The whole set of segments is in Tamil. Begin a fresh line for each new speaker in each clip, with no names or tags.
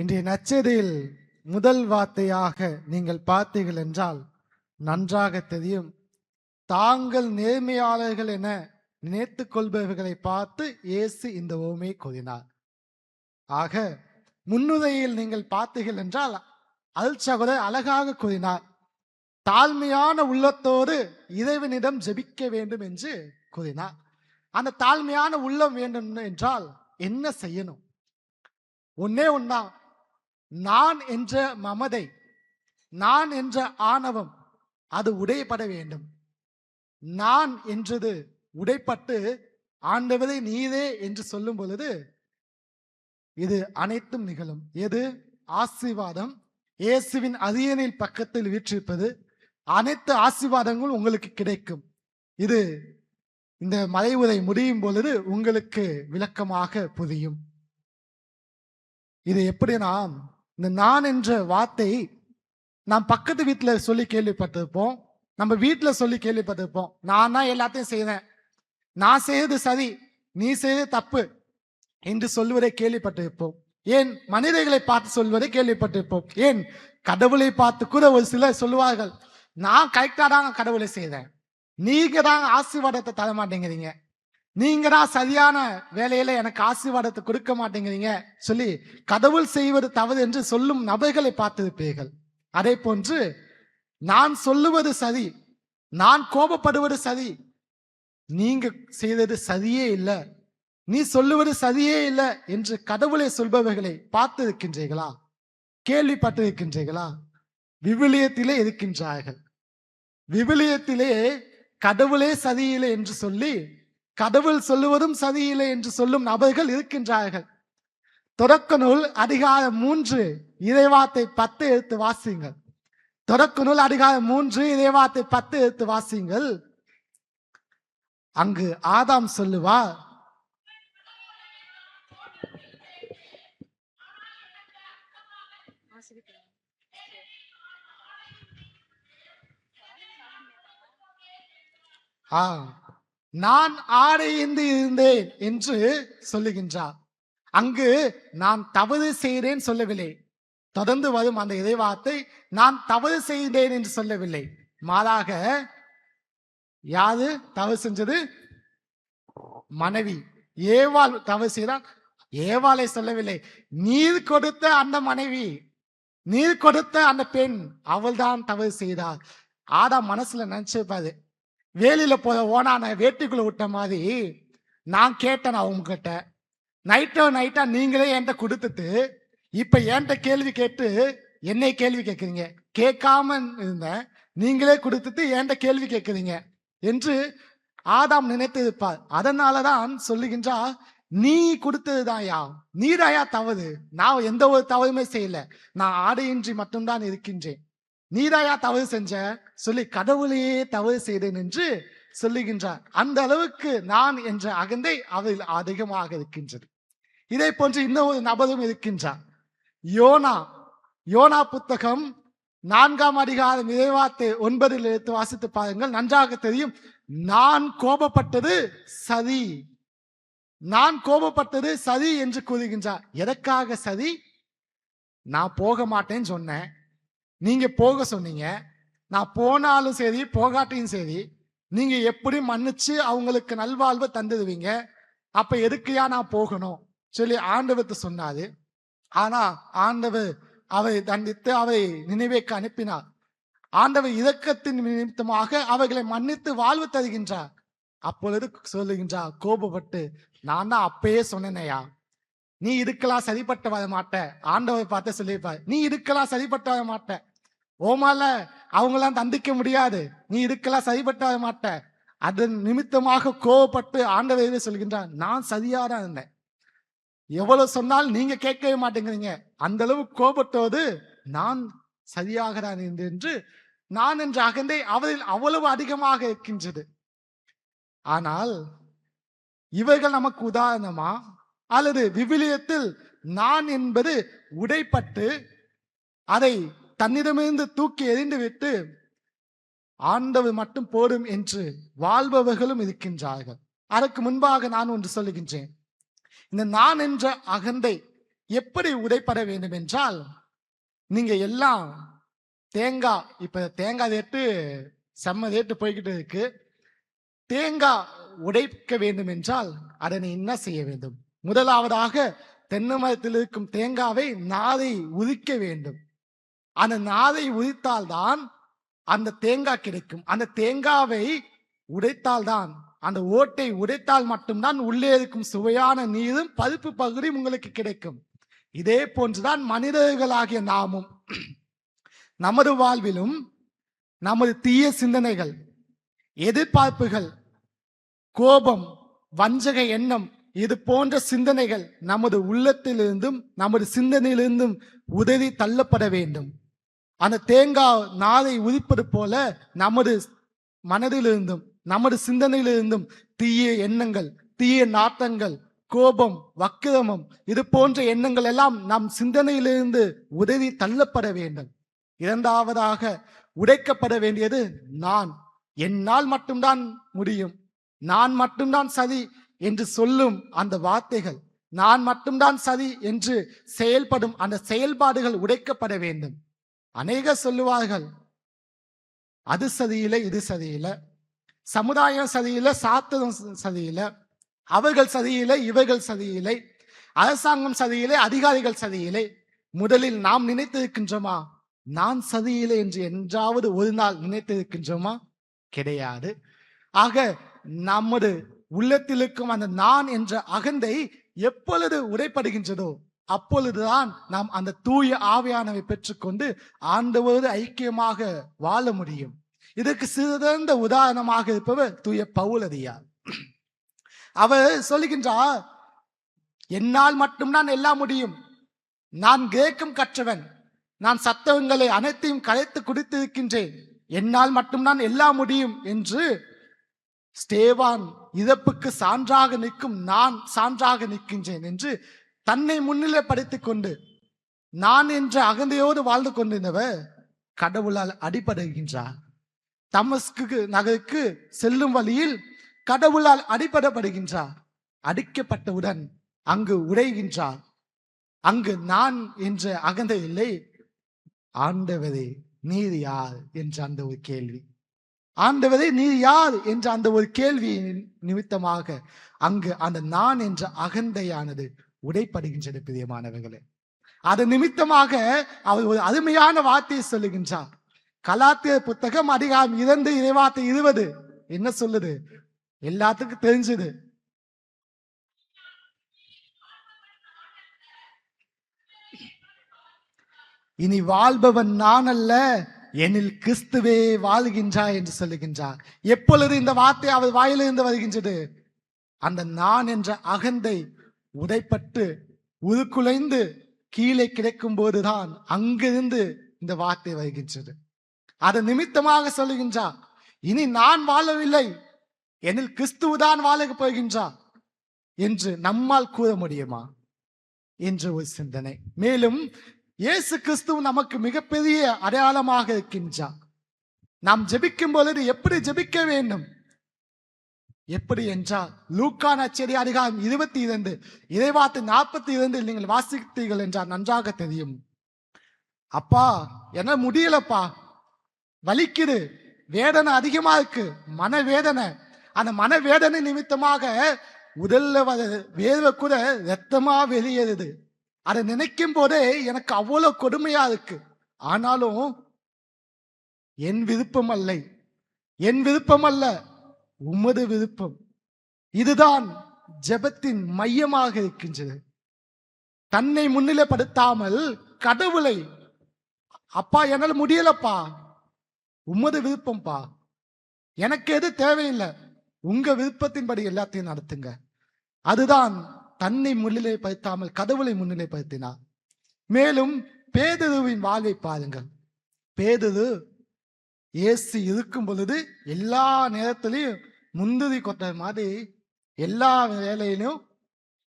இன்றைய நச்சதையில் முதல் வார்த்தையாக நீங்கள் பார்த்தீர்கள் என்றால் நன்றாக தெரியும். தாங்கள் நேர்மையாளர்கள் என நினைத்து கொள்பவர்களை பார்த்து இயேசு இந்த ஓமை கூறினார். ஆக முன்னுரையில் நீங்கள் பார்த்தீர்கள் என்றால் அல் சகோதரர் அழகாக கூறினார். தாழ்மையான உள்ளத்தோடு இறைவனிடம் ஜெபிக்க வேண்டும் என்று கூறினார். அந்த தாழ்மையான உள்ளம் வேண்டும் என்றால் என்ன செய்யணும்? ஒன்னே ஒன்னா நான் என்ற மமதை நான் என்ற ஆணவம் அது உடையப்பட வேண்டும். நான் என்றது உடைப்பட்டு ஆண்டவரே நீரே என்று சொல்லும் பொழுது இது அனைத்தும் நிகழும். எது? ஆசீர்வாதம். இயேசுவின் அரியணில் பக்கத்தில் வீற்றிருப்பது. அனைத்து ஆசீர்வாதங்களும் உங்களுக்கு கிடைக்கும். இது இந்த மலை உரை முடியும் பொழுது உங்களுக்கு விளக்கமாக புரியும். இது எப்படி நாம் இந்த நான் என்ற வார்த்தை நாம் பக்கத்து வீட்டில் சொல்லி கேள்விப்பட்டிருப்போம். நம்ம வீட்டில் சொல்லி கேள்விப்பட்டிருப்போம். நான் தான் எல்லாத்தையும் செய்தேன் நான் செய்தது சரி நீ செய்தது தப்பு என்று சொல்வதை கேள்விப்பட்டிருப்போம். ஏன்? மனிதர்களை பார்த்து சொல்வதை கேள்விப்பட்டிருப்போம். ஏன்? கடவுளை பார்த்து கூட ஒரு சிலர் சொல்லுவார்கள் நான் கரெக்டாக தாங்க கடவுளை செய்தேன் நீங்க தான் ஆசீர்வாதத்தை தர மாட்டேங்கிறீங்க நீங்க தான் சரியான வேலையில எனக்கு ஆசீர்வாதத்தை கொடுக்க மாட்டேங்கிறீங்க சொல்லி கடவுள் செய்வது தவறு என்று சொல்லும் நபர்களை பார்த்திருப்பீர்கள். அதே போன்று நான் சொல்லுவது சரி நான் கோபப்படுவது சரி நீங்க செய்தது சரியே இல்லை நீ சொல்லுவது சரியே இல்லை என்று கடவுளை சொல்பவர்களை பார்த்து கேள்விப்பட்டிருக்கின்றீர்களா? விவிலியத்திலே இருக்கின்றார்கள். விவிலியத்திலே கடவுளே சரியில்லை என்று சொல்லி கடவுள் சொல்லுவதும் சரியில்லை என்று சொல்லும் நபர்கள் இருக்கின்றார்கள். தொடக்க நூல் அதிகாரம் மூன்று இறைவாத்தை பத்து எடுத்து வாசியுங்கள். தொடக்க நூல் அதிகாரம் மூன்று இறைவார்த்தை பத்து எடுத்து வாசியுங்கள். அங்கு ஆதாம் சொல்லுவா ஆ. நான் ஆடையிந்து இருந்தேன் என்று சொல்லுகின்றார். அங்கு நான் தவறு செய்கிறேன் சொல்லவில்லை. தொடர்ந்து வரும் அந்த இறைவார்த்தை நான் தவறு செய்தேன் என்று சொல்லவில்லை. மாறாக யாரு தவறு செஞ்சது? மனைவி. ஏவாள் தவறு செய்தால் ஏவாளை சொல்லவில்லை. நீர் கொடுத்த அந்த மனைவி நீர் கொடுத்த அந்த பெண் அவள்தான் தவறு செய்தாள். ஆடா மனசுல நினைச்சிருப்பாரு வேலியில போற ஓனான வேட்டிக்குள்ள விட்ட மாதிரி நான் கேட்டேன் அவங்ககிட்ட. நைட்டோ நைட்டாக நீங்களே என்கிட்ட கொடுத்துட்டு இப்போ என்கிட்ட கேள்வி கேட்டு என்னை கேள்வி கேட்குறீங்க? கேட்காம இருந்தேன். நீங்களே கொடுத்துட்டு என்கிட்ட கேள்வி கேட்குறீங்க என்று ஆதாம் நினைத்து இருப்பார். அதனாலதான் சொல்லுகின்றா நீ கொடுத்ததுதாயா நீதாயா தவறு. நான் எந்த ஒரு தவறுமே செய்யல. நான் ஆடையின்றி மட்டும்தான் இருக்கின்றேன். நீதாயா தவறு செஞ்ச சொல்லி கடவுளையே தவறு செய்தேன் என்று சொல்லுகின்றார். அந்த அளவுக்கு நான் என்ற அகந்தை அவரில் அதிகமாக இருக்கின்றது. இதை போன்று இன்னொரு நபரும் இருக்கின்றார். யோனா. யோனா புத்தகம் நான்காம் அதிகாரம் நிறைவாத்து ஒன்பதில் எடுத்து வாசித்து பாருங்கள். நன்றாக தெரியும். நான் கோபப்பட்டது சரி நான் கோபப்பட்டது சரி என்று கூறுகின்றார். எதற்காக சரி நான் போக மாட்டேன்னு சொன்னேன். நீங்க போக சொன்னீங்க. நான் போனாலும் சரி போகாட்டியும் சரி நீங்க எப்படி மன்னிச்சு அவங்களுக்கு நல்வாழ்வை தந்துடுவீங்க? அப்ப எதுக்குயா நான் போகணும்? சொல்லி ஆண்டவர்த்து சொன்னாரு. ஆனா ஆண்டவர் அவை தண்டித்து அவை நினைவேக்கு அனுப்பினார். ஆண்டவர் இரக்கத்தின் நிமித்தமாக அவர்களை மன்னித்து வாழ்வு தருகின்றார். அப்பொழுது சொல்லுகின்றார் கோபப்பட்டு நான் தான் அப்பயே சொன்னேனையா? நீ இதுக்கெல்லாம் சரிப்பட்டு வர மாட்ட ஆண்டவர் பார்த்து சொல்லியிருப்பார் நீ இதுக்கெல்லாம் சரிப்பட்டு வர மாட்ட ஓமால அவங்களாம் தண்டிக்க முடியாது. நீ இதுக்கெல்லாம் சரிபட்ட வர மாட்ட. அதன் நிமித்தமாக கோவப்பட்டு ஆண்டவர் சொல்கின்றான் நான் சரியா தான் இருந்தேன். எவ்வளவு சொன்னாலும் நீங்க கேட்கவே மாட்டேங்கிறீங்க. அந்த அளவு கோபத்தோடு நான் சரியாக தான் இருந்தேன் என்று நான் என்ற அகந்தை அவரில் அவ்வளவு அதிகமாக இருக்கின்றது. ஆனால் இவர்கள் நமக்கு உதாரணமா அல்லது விவிலியத்தில் நான் என்பது உடைப்பட்டு அதை தன்னிடமிருந்து தூக்கி எறிந்து விட்டு ஆண்டவர் மட்டும் போடும் என்று வாழ்பவர்களும் இருக்கின்றார்கள். அதற்கு முன்பாக நான் ஒன்று சொல்லுகின்றேன். இந்த நான் என்ற அகந்தை எப்படி உடைப்பட வேண்டும் என்றால் நீங்க எல்லாம் தேங்காய் இப்ப தேங்காய் ரேட்டு செம்ம ரேட்டு போய்கிட்டு இருக்கு. தேங்காய் உடைக்க வேண்டும் என்றால் அதனை என்ன செய்ய வேண்டும்? முதலாவதாக தென்னை மரத்தில் இருக்கும் தேங்காவை நாரை உதிக்க வேண்டும். அந்த நாதை உதித்தால்தான் அந்த தேங்காய் கிடைக்கும். அந்த தேங்காவை உடைத்தால்தான் அந்த ஓட்டை உடைத்தால் மட்டும்தான் உள்ளே இருக்கும் சுவையான நீரும் பருப்பு பகுதியும் உங்களுக்கு கிடைக்கும். இதே போன்றுதான் மனிதர்களாகிய நாமும். நமது வாழ்விலும் நமது தீய சிந்தனைகள் எதிர்பார்ப்புகள் கோபம் வஞ்சக எண்ணம் இது போன்ற சிந்தனைகள் நமது உள்ளத்திலிருந்தும் நமது சிந்தனையிலிருந்தும் உதவி தள்ளப்பட வேண்டும். அந்த தேங்காய் நாரை உதிப்பது போல நமது மனதிலிருந்தும் நமது சிந்தனையிலிருந்தும் தீய எண்ணங்கள் தீய நாட்டங்கள் கோபம் வக்கிரமம் இது போன்ற எண்ணங்கள் எல்லாம் நம் சிந்தனையிலிருந்து உதவி தள்ளப்பட வேண்டும். இரண்டாவதாக உடைக்கப்பட வேண்டியது நான். என்னால் மட்டும்தான் முடியும். நான் மட்டும்தான் சதி என்று சொல்லும் அந்த வார்த்தைகள். நான் மட்டும்தான் சதி என்று செயல்படும் அந்த செயல்பாடுகள் உடைக்கப்பட வேண்டும். அநேகர் சொல்லுவார்கள். அது சதியில இது சதியில. சமுதாயம் சதியில சாத்திரம் சதியில. அவர்கள் சரியில்லை இவர்கள் சரியில்லை அரசாங்கம் சதியிலே அதிகாரிகள் சதியிலே. முதலில் நாம் நினைத்திருக்கின்றோமா? நான் சதியிலே என்று என்றாவது ஒரு நாள் நினைத்திருக்கின்றோமா? கிடையாது. ஆக நமது உள்ளத்தில் இருக்கும் அந்த நான் என்ற அகந்தை எப்பொழுது உடைப்படுகின்றதோ அப்பொழுதுதான் நாம் அந்த தூய ஆவியானவை பெற்றுக்கொண்டு ஆண்டவோடு ஐக்கியமாக வாழ முடியும். இதற்கு சிறந்த உதாரணமாக இருப்பவர் தூய பவுலதியார் அவர் சொல்லுகின்றார் என்னால் மட்டும்தான் எல்லாம் முடியும். நான் கிரேக்கம் கற்றவன். நான் சத்தவங்களை அனைத்தையும் கலைத்து குடித்திருக்கின்றேன். என்னால் மட்டும்தான் எல்லாம் முடியும் என்று ஸ்டேவான் இறப்புக்கு சான்றாக நிற்கும் நான் சான்றாக நிற்கின்றேன் என்று தன்னை முன்னிலைப்படுத்திக் கொண்டு நான் என்ற அகந்தையோடு வாழ்ந்து கொண்டிருந்தவர் கடவுளால் அடிபடுகின்றார். தமஸ்கு நகருக்கு செல்லும் வழியில் கடவுளால் அடிபடப்படுகின்றார். அடிக்கப்பட்டவுடன் அங்கு உடைகின்றார். அங்கு நான் என்ற அகந்தை இல்லை. ஆண்டவரே நீர் யார் என்ற அந்த ஒரு கேள்வி. ஆண்டவரே நீர் யார் என்ற அந்த ஒரு கேள்வியின் நிமித்தமாக அங்கு அந்த நான் என்ற அகந்தையானது உடைப்படுகின்றது பிரியமானவர்களே. அது நிமித்தமாக அவர் ஒரு அருமையான வார்த்தையை சொல்லுகின்றார். கலாத்திய புத்தகம் அதிகாரம் இரண்டு இறைவார்த்தை இருபது. என்ன சொல்லுது? எல்லாத்துக்கும் தெரிஞ்சது. இனி வாழ்பவன் நான் அல்ல எனில் கிறிஸ்துவே வாழ்கின்றார் என்று சொல்லுகின்றார். எப்பொழுது இந்த வார்த்தை அவர் வாயிலிருந்து வருகின்றது? அந்த நான் என்ற அகந்தை உடைப்பட்டு உருக்குலைந்து கீழே கிடைக்கும் போதுதான் அங்கிருந்து இந்த வார்த்தை வருகின்றது. அது நிமித்தமாக சொல்லுகின்றார் இனி நான் வாழவில்லை எனில் கிறிஸ்துவுதான் வாழப் போகின்றார் என்று நம்மால் கூற முடியுமா? என்று ஒரு சிந்தனை. மேலும் இயேசு கிறிஸ்துவ நமக்கு மிகப்பெரிய அடையாளமாக இருக்கின்றார் நாம் ஜெபிக்கும் பொழுது எப்படி ஜெபிக்க வேண்டும்? எப்படி என்றால் லூக்கான நச்சரி அதிகாரம் இருபத்தி இரண்டு இறைவாத்து நாற்பத்தி இரண்டில் நீங்கள் வாசித்தீர்கள் என்றால் நன்றாக தெரியும். அப்பா என்ன முடியலப்பா? வலிக்குது வேதனை அதிகமா இருக்கு மனவேதனை. அந்த மனவேதனை நிமித்தமாக உடல்ல வர வேர்வை கூட ரத்தமா வெளியேறுது. அதை நினைக்கும் போதே எனக்கு அவ்வளவு கொடுமையா இருக்கு. ஆனாலும் என் விருப்பம் அல்ல என் விருப்பம் அல்ல. உமது விருப்பம். இதுதான் ஜெபத்தின் மையமாக இருக்கின்றது. தன்னை முன்னிலைப்படுத்தாமல் கடவுளை அப்பா என்னால் முடியலப்பா. உமது விருப்பம்ப்பா எனக்கு எது தேவையில்லை. உங்க விருப்பத்தின்படி எல்லாத்தையும் நடத்துங்க. அதுதான் தன்னை முன்னிலைப்படுத்தாமல் கடவுளை முன்னிலைப்படுத்தினார். மேலும் பேதுருவின் வாழ்வை பாருங்கள். பேதுரு இயேசு இருக்கும் பொழுது எல்லா நேரத்துலையும் முந்திரி கொட்ட மாதிரி எல்லா வேலையிலும்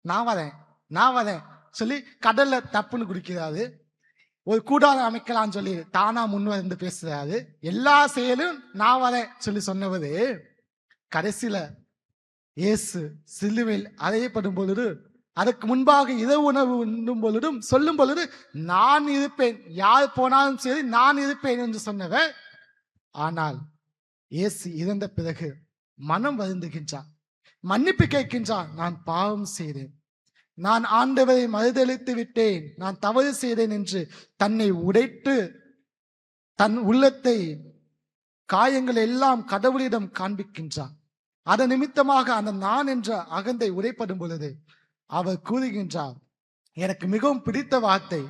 நான் வரேன் நான் வரேன் சொல்லி கடல்ல தப்புன்னு குடிக்கிறாரு. ஒரு கூடாரம் அமைக்கலாம்னு சொல்லி தானா முன் வந்து பேசுறாரு. எல்லா செயலும் நான் வரேன் சொல்லி சொன்னவர் கடைசியில இயேசு சிலுவையில் அறையப்படும் பொழுது அதற்கு முன்பாக இரவு உணவு உண்ணும் பொழுதும் சொல்லும் பொழுது நான் இருப்பேன் யார் போனாலும் சரி நான் இருப்பேன் என்று சொன்னவர் ஆனால் இயேசு இறந்த பிறகு மனம் வருந்துகின்றான் மன்னிப்பு கேட்கின்றான் நான் பாவம் செய்தேன். நான் ஆண்டவரை மறுதளித்து விட்டேன். நான் தவறு செய்தேன் என்று தன்னை உடைத்து தன் உள்ளத்தை காயங்கள் எல்லாம் கடவுளிடம் காண்பிக்கின்றான் அதன் நிமித்தமாக அந்த நான் என்ற அகந்தை உடைப்படும் பொழுது அவர் கூறுகின்றார் எனக்கு மிகவும் பிடித்த வார்த்தை.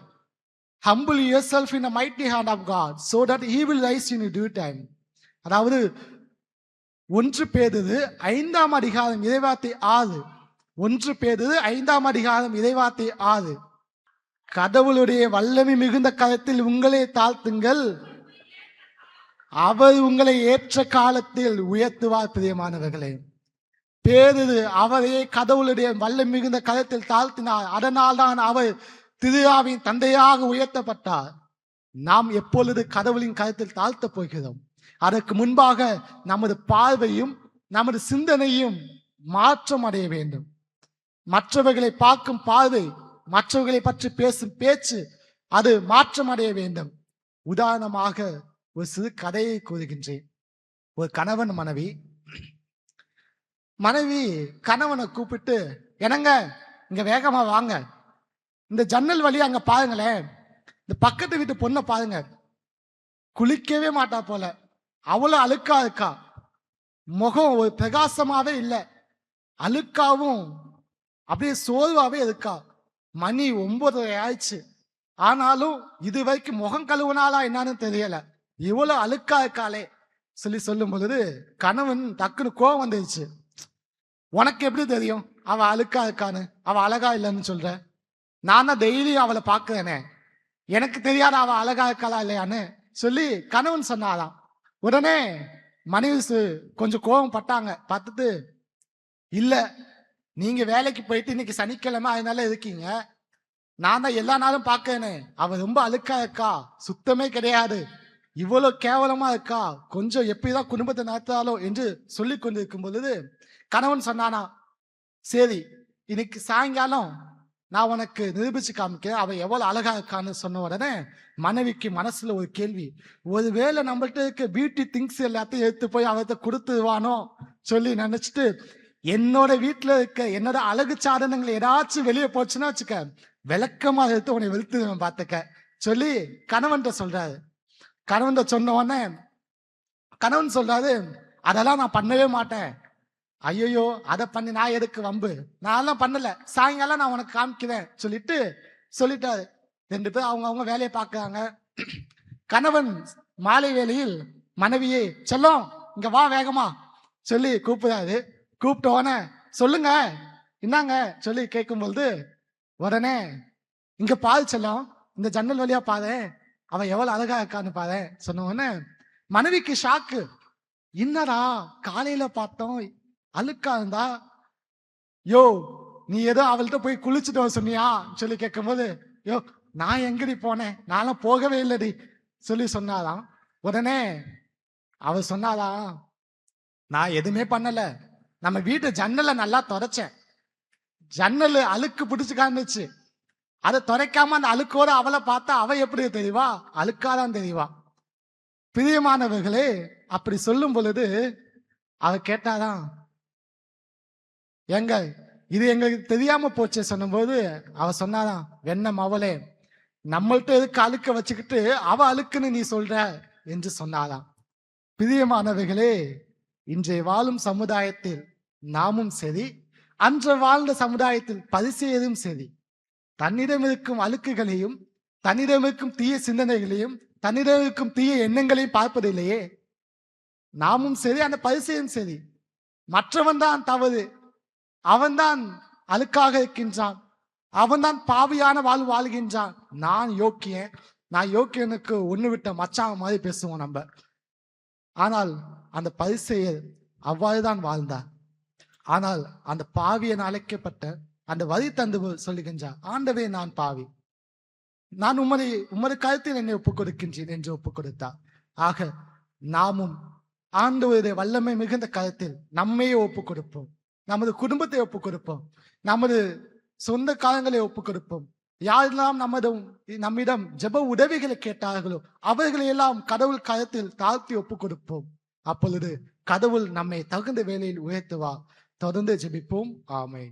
Humble yourself self in mighty hand of God so that he will rise in due time அதாவது ஒன்று பேதது ஐந்தாம் அதிகாரம் இறைவார்த்தை ஆறு. ஒன்று பேதது ஐந்தாம் அதிகாரம் இறைவார்த்தை ஆறு. கடவுளுடைய வல்லமை மிகுந்த கருத்தில் உங்களே தாழ்த்துங்கள். அவர் உங்களை ஏற்ற காலத்தில் உயர்த்துவார் பிரியமானவர்களே. பேரது அவரையே கடவுளுடைய வல்ல மிகுந்த கரத்தில் தாழ்த்தினார். அதனால் தான் அவர் திருவிழாவின் தந்தையாக உயர்த்தப்பட்டார். நாம் எப்பொழுது கடவுளின் கருத்தில் தாழ்த்தப் போகிறோம் அதற்கு முன்பாக நமது பார்வையும் நமது சிந்தனையும் மாற்றம் அடைய வேண்டும். மற்றவர்களை பார்க்கும் பார்வை மற்றவர்களை பற்றி பேசும் பேச்சு அது மாற்றம் அடைய வேண்டும். உதாரணமாக ஒரு சிறு கதையை கூறுகின்றேன். ஒரு கணவன் மனைவி மனைவி கணவனை கூப்பிட்டு எனங்க இங்க வேகமா வாங்க. இந்த ஜன்னல் வழியா அங்க பாருங்களேன். இந்த பக்கத்து வீட்டு பொண்ணை பாருங்க. குளிக்கவே மாட்டா போல. அவ்வளவு அழுக்கா இருக்கா முகம் ஒரு பிரகாசமாவே இல்லை. அழுக்காவும் அப்படியே சோர்வாவே இருக்கா. மணி ஒன்பதரை ஆயிடுச்சு. ஆனாலும் இது வரைக்கும் முகம் கழுவுனாலா என்னன்னு தெரியல. இவ்வளவு அழுக்கா இருக்காளே. சொல்லி சொல்லும் பொழுது கணவன் டக்குன்னு கோவம் வந்துருச்சு. உனக்கு எப்படி தெரியும்? அவ அழுக்கா இருக்கான்னு. அவ அழகா இல்லைன்னு சொல்ற. நான் தான் டெய்லியும் அவளை பார்க்குறேனே. எனக்கு தெரியாத அவள் அழகா இருக்காளா இல்லையான்னு சொல்லி கணவன் சொன்னாலாம் உடனே மனைவி கொஞ்சம் கோபம் பட்டாங்க. பார்த்துட்டு இல்லை நீங்கள் வேலைக்கு போயிட்டு இன்னைக்கு சனிக்கிழமை அதனால இருக்கீங்க. நான் தான் எல்லா நாளும் பார்க்கறேனே. அவள் ரொம்ப அழுக்கா இருக்கா? சுத்தமே கிடையாது. இவ்வளோ கேவலமாக இருக்கா? கொஞ்சம் எப்படிதான் குடும்பத்தை நடத்தாலோ என்று சொல்லி கொண்டிருக்கும் பொழுது கணவன் சொன்னானா சரி இன்னைக்கு சாயங்காலம் நான் உனக்கு நிரூபிச்சு காமிக்கிறேன். அவள் எவ்வளவு அழகா இருக்கான்னு சொன்ன உடனே மனைவிக்கு மனசுல ஒரு கேள்வி. ஒருவேளை நம்மள்ட்ட இருக்க பியூட்டி திங்ஸ் எல்லாத்தையும் எடுத்து போய் அவர்கிட்ட கொடுத்துருவானோ சொல்லி நினைச்சிட்டு என்னோட வீட்டுல இருக்க என்னோட அழகு சாதனங்கள் ஏதாச்சும் வெளியே போச்சுன்னா வச்சுக்க விளக்கமா எடுத்து உன்னை வெளுத்துவேன் பார்த்துக்க சொல்லி கணவன்கிட்ட சொல்றாரு. கணவன்கிட்ட சொன்ன உடனே கணவன் சொல்றாரு அதெல்லாம் நான் பண்ணவே மாட்டேன். ஐயோ அதை பண்ணி நான் எதுக்கு வம்பு? நான் பண்ணல. சாயங்காலம் நான் உனக்கு காமிக்கிறேன் சொல்லிட்டு சொல்லிட்டாரு. ரெண்டு பேரும் அவங்க அவங்க வேலையை பார்க்குறாங்க. கணவன் மாலை வேளையில் மனைவியை செல்லம் இங்க வா வேகமா. சொல்லி கூப்பிடாரு கூப்பிட்ட உடனே சொல்லுங்க. என்னங்க சொல்லி கேட்கும்பொழுது உடனே இங்க பால் செல்லம் இந்த ஜன்னல் வழியா பாரு. அவன் எவ்வளவு அழகா இருக்கான்னு பாரு. சொன்ன உடனே மனைவிக்கு ஷாக்கு என்னடா காலையில பார்த்தோம் அழுக்கா இருந்தா யோ நீ ஏதோ அவள்கிட்ட போய் குளிச்சுட்டு வர சொன்னியா? சொல்லி கேட்கும்போது யோ நான் எங்கடி போனேன்? நானும் போகவே இல்லடி. சொல்லி சொன்னாலாம் உடனே அவ சொன்னாலாம் நான் எதுவுமே பண்ணல. நம்ம வீட்டு ஜன்னலை நல்லா துடைச்சேன். ஜன்னல் அழுக்கு பிடிச்சு காந்துச்சு அதை துடைக்காம அந்த அழுக்கோட அவளை பார்த்தா அவ எப்படி தெரியவா அழுக்காதான் தெரியவா. பிரியமானவர்களே அப்படி சொல்லும் பொழுது அவ கேட்டாதான் ஏங்க இது எங்களுக்கு தெரியாம போச்சு சொன்னும்போது அவ சொன்னாதான் வெண்ணம் அவளே நம்மள்ட்ட எதுக்கு அழுக்க வச்சுக்கிட்டு அவ அழுக்குன்னு நீ சொல்ற? என்று சொன்னாதாம் பிரியமானவைகளே இன்றைய வாழும் சமுதாயத்தில் நாமும் சரி அன்று வாழ்ந்த சமுதாயத்தில் பரிசெய்தும் சரி. தன்னிடம் இருக்கும் அழுக்குகளையும் தன்னிடம் இருக்கும் தீய சிந்தனைகளையும் தன்னிடம் இருக்கும் தீய எண்ணங்களையும் பார்ப்பதில்லையே. நாமும் சரி அந்த பரிசையும் சரி. மற்றவன் தான் தவறு அவன்தான் அழுக்காக இருக்கின்றான். அவன்தான் பாவியான வாழ் வாழ்கின்றான். நான் யோக்கியன். நான் யோக்கியனுக்கு ஒன்று விட்ட மச்சான் மாதிரி பேசுவோம் நம்ம. ஆனால் அந்த பரிசெயர் அவ்வாறுதான் வாழ்ந்தார். ஆனால் அந்த பாவியன் அழைக்கப்பட்ட அந்த வரி தந்து சொல்லுகின்றார் ஆண்டவே நான் பாவி. நான் உமது உமது கருத்தில் என்னை ஒப்புக் கொடுக்கின்றேன் என்று ஒப்புக் கொடுத்தார் ஆக நாமும் ஆண்டவருடைய வல்லமை மிகுந்த கருத்தில் நம்மையே ஒப்புக் கொடுப்போம் நமது குடும்பத்தை ஒப்புக் கொடுப்போம் நமது சொந்த காலங்களை ஒப்பு கொடுப்போம் யாரெல்லாம் நமதும் நம்மிடம் ஜெப உதவிகளை கேட்டார்களோ அவர்களை எல்லாம் கடவுள் கரத்தில் தாழ்த்தி ஒப்புக் கொடுப்போம் அப்பொழுது கடவுள் நம்மை தகுந்த வேலையில் உயர்த்துவா தொடர்ந்து ஜெபிப்போம். ஆமை